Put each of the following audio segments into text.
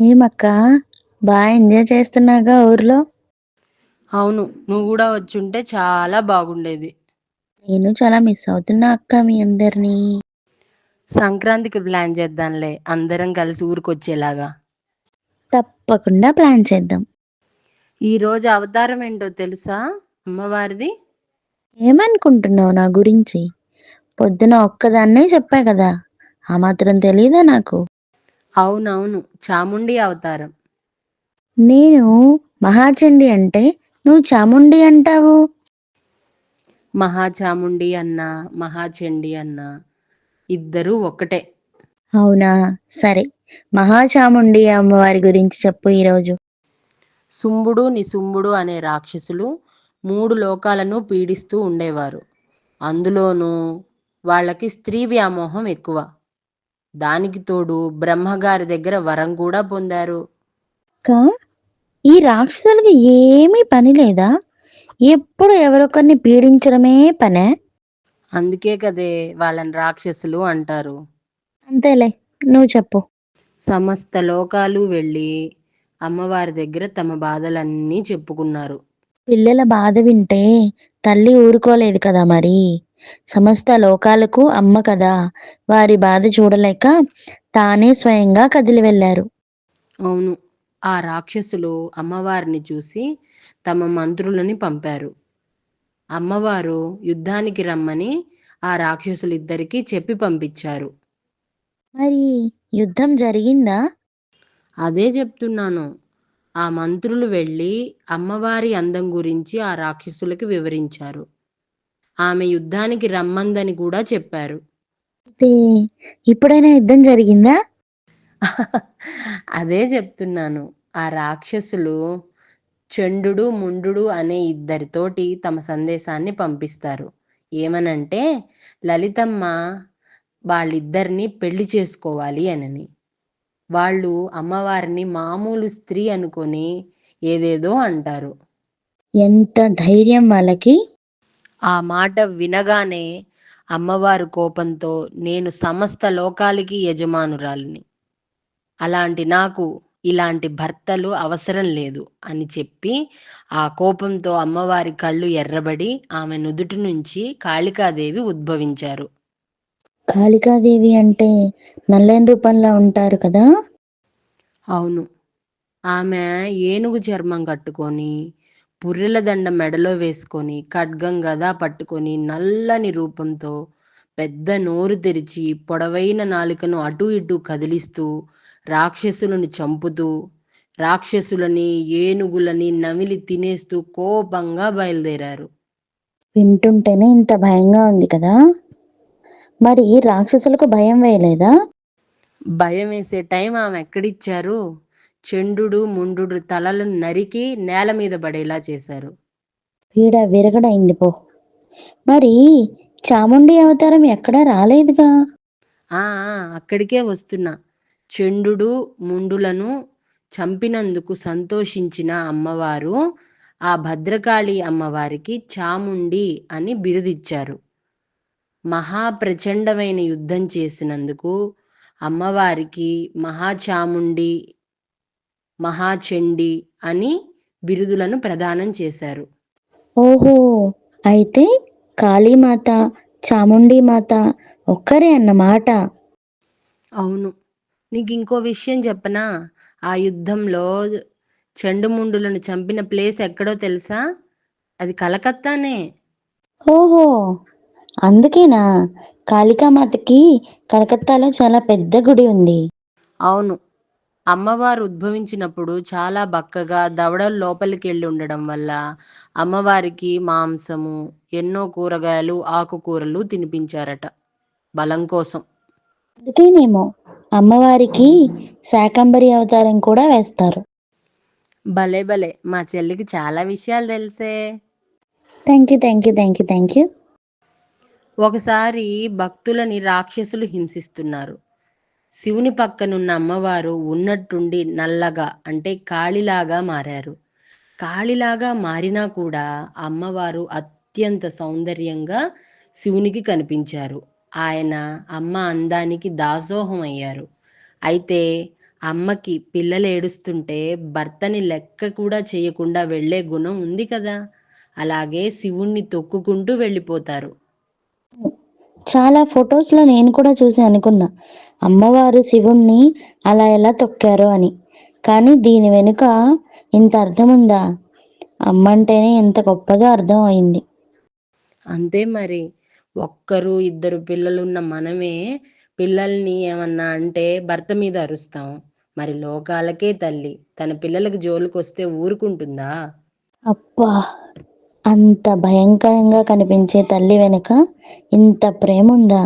ఏమక్క? బాగా ఎంజాయ్ చేస్తున్నాగా ఊర్లో? అవును నువ్వు కూడా వచ్చుంటే చాలా బాగుండేది. నేను చాలా మిస్ అవుతున్నా అక్క మీ అందరినీ. సంక్రాంతికి ప్లాన్ చేద్దాంలే అందరం కలిసి ఊరికొచ్చేలాగా. తప్పకుండా ప్లాన్ చేద్దాం. ఈ రోజు అవతారం ఏంటో తెలుసా అమ్మవారిది? ఏమనుకుంటున్నావు నా గురించి? పొద్దున ఒక్కదాన్నే చెప్పా కదా ఆ మాత్రం తెలీదా నాకు? అవునవును. చాముండి అవతారం. నేను మహాచండి అంటే నువ్వు చాముండి అంటావు? మహాచాముండి అన్న మహాచండి అన్న ఇద్దరూ ఒక్కటే అవునా? సరే. మహాచాముండి అమ్మవారి గురించి చెప్పు ఈరోజు. శుంభుడు నిశుంభుడు అనే రాక్షసులు మూడు లోకాలను పీడిస్తూ ఉండేవారు. అందులోనూ వాళ్ళకి స్త్రీ వ్యామోహం ఎక్కువ. దానికి తోడు బ్రహ్మగారి దగ్గర వరం కూడా పొందారు. కా? ఈ రాక్షసులకి ఏమీ పని లేదా? ఎప్పుడు ఎవరొకరిని పీడించడమే పనే? అందుకే కదే వాళ్ళని రాక్షసులు అంటారు. అంతేలే నువ్వు చెప్పు. సమస్త లోకాలు వెళ్ళి అమ్మవారి దగ్గర తమ బాధలన్నీ చెప్పుకున్నారు. పిల్లల బాధ వింటే తల్లి ఊరుకోలేదు కదా మరి? సమస్త లోకాలకు అమ్మ కదా. వారి బాధ చూడలేక తానే స్వయంగా కదిలి వెళ్ళారు. అవును. ఆ రాక్షసులు అమ్మవారిని చూసి తమ మంత్రులని పంపారు. అమ్మవారు యుద్ధానికి రమ్మని ఆ రాక్షసులిద్దరికీ చెప్పి పంపించారు. మరి యుద్ధం జరిగిందా? అదే చెప్తున్నాను. ఆ మంత్రులు వెళ్ళి అమ్మవారి అందం గురించి ఆ రాక్షసులకి వివరించారు. ఆమె యుద్ధానికి రమ్మందని కూడా చెప్పారు. ఇప్పుడైనా యుద్ధం జరిగిందా? అదే చెప్తున్నాను. ఆ రాక్షసులు చండు ముండు అనే ఇద్దరితోటి తమ సందేశాన్ని పంపిస్తారు. ఏమనంటే లలితమ్మ వాళ్ళిద్దరిని పెళ్ళి చేసుకోవాలి అనని. వాళ్ళు అమ్మవారిని మామూలు స్త్రీ అనుకొని ఏదేదో అంటారు. ఎంత ధైర్యం వాళ్ళకి. ఆ మాట వినగానే అమ్మవారు కోపంతో నేను సమస్త లోకాలకి యజమానురాలిని. అలాంటి నాకు ఇలాంటి భర్తలు అవసరం లేదు అని చెప్పి ఆ కోపంతో అమ్మవారి కళ్ళు ఎర్రబడి ఆమె నుదుటి నుంచి కాళికాదేవి ఉద్భవించారు. కాళికాదేవి అంటే నల్లని రూపంలో ఉంటారు కదా? అవును. ఆమె ఏనుగు చర్మం కట్టుకొని పుర్రెల దండ మెడలో వేసుకొని ఖడ్గం గదా పట్టుకొని నల్లని రూపంతో పెద్ద నోరు తెరిచి పొడవైన నాలుకను అటూ ఇటూ కదిలిస్తూ రాక్షసులను చంపుతూ రాక్షసులని ఏనుగులని నమిలి తినేస్తూ కోపంగా బయలుదేరారు. వింటుంటేనే ఇంత భయంగా ఉంది కదా? మరి రాక్షసులకు భయం వేయలేదా? భయం వేసే టైం ఆమె ఎక్కడిచ్చారు? చెండు ముండు తలలను నరికి నేల మీద పడేలా చేశారు. పీడ విరగడైంది పో. మరి చాముండి అవతారం ఎక్కడా రాలేదుగా? ఆ ఆ, అక్కడికే వస్తున్నా. చెండు ముండులను చంపినందుకు సంతోషించిన అమ్మవారు ఆ భద్రకాళి అమ్మవారికి చాముండి అని బిరుదిచ్చారు. మహాప్రచండమైన యుద్ధం చేసినందుకు అమ్మవారికి మహాచాముండి మహాచండి అని బిరుదులను ప్రదానం చేశారు. ఓహో! అయితే కాళీమాత చాముండి మాత ఒక్కరే అన్నమాట. అవును. నీకు ఇంకో విషయం చెప్పనా? ఆ యుద్ధంలో చెండుముండులను చంపిన ప్లేస్ ఎక్కడో తెలుసా? అది కలకత్తానే. ఓహో! అందుకేనా? కాళికామాతకి కలకత్తాలో చాలా పెద్ద గుడి ఉంది. అవును. అమ్మవారు ఉద్భవించినప్పుడు చాలా బక్కగా దవడలు లోపలికి వెళ్ళి ఉండడం వల్ల అమ్మవారికి మాంసము ఎన్నో కూరగాయలు ఆకుకూరలు తినిపించారట. బలం కోసం. అందుకేనేమో అమ్మవారికి శాకంబరి అవతారం కూడా వేస్తారు. భలే భలే. మా చెల్లికి చాలా విషయాలు తెలిసే. Thank you thank you thank you thank you. ఒకసారి భక్తులని రాక్షసులు హింసిస్తున్నారు. శివుని పక్కనున్న అమ్మవారు ఉన్నట్టుండి నల్లగా అంటే కాళిలాగా మారారు. కాళిలాగా మారినా కూడా అమ్మవారు అత్యంత సౌందర్యంగా శివునికి కనిపించారు. ఆయన అమ్మ అందానికి దాసోహం అయ్యారు. అయితే అమ్మకి పిల్లలు ఏడుస్తుంటే భర్తని లెక్క కూడా చేయకుండా వెళ్ళే గుణం ఉంది కదా? అలాగే శివుణ్ణి తొక్కుకుంటూ వెళ్ళిపోతారు. చాలా ఫొటోస్లో నేను కూడా చూసి అనుకున్నా. అమ్మవారు శివుణ్ణి అలా ఎలా తొక్కారో అని. కానీ దీని వెనుక ఇంత అర్థం ఉందా అమ్మ అంటేనే ఎంత గొప్పగా అర్థం అయింది అంతే మరి. ఒక్కరు ఇద్దరు పిల్లలున్న మనమే పిల్లల్ని ఏమన్నా అంటే భర్త మీద అరుస్తాం. మరి లోకాలకే తల్లి. తన పిల్లలకు జోలికొస్తే ఊరుకుంటుందా? అబ్బా! అంత భయంకరంగా కనిపించే తల్లి వెనుక ఇంత ప్రేమ ఉందా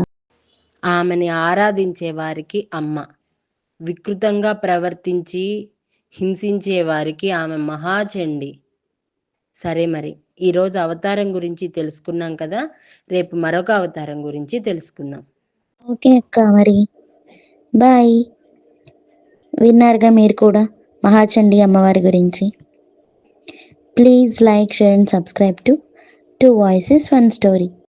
ఆమెని ఆరాధించే వారికి అమ్మ. వికృతంగా ప్రవర్తించి హింసించే వారికి ఆమె మహాచండి. సరే మరి ఈరోజు అవతారం గురించి తెలుసుకున్నాం కదా రేపు మరొక అవతారం గురించి తెలుసుకుందాం. ఓకే అక్క మరి. బాయ్. విన్నారుగా మీరు కూడా మహాచండి అమ్మవారి గురించి. Please like share and subscribe to two voices one story.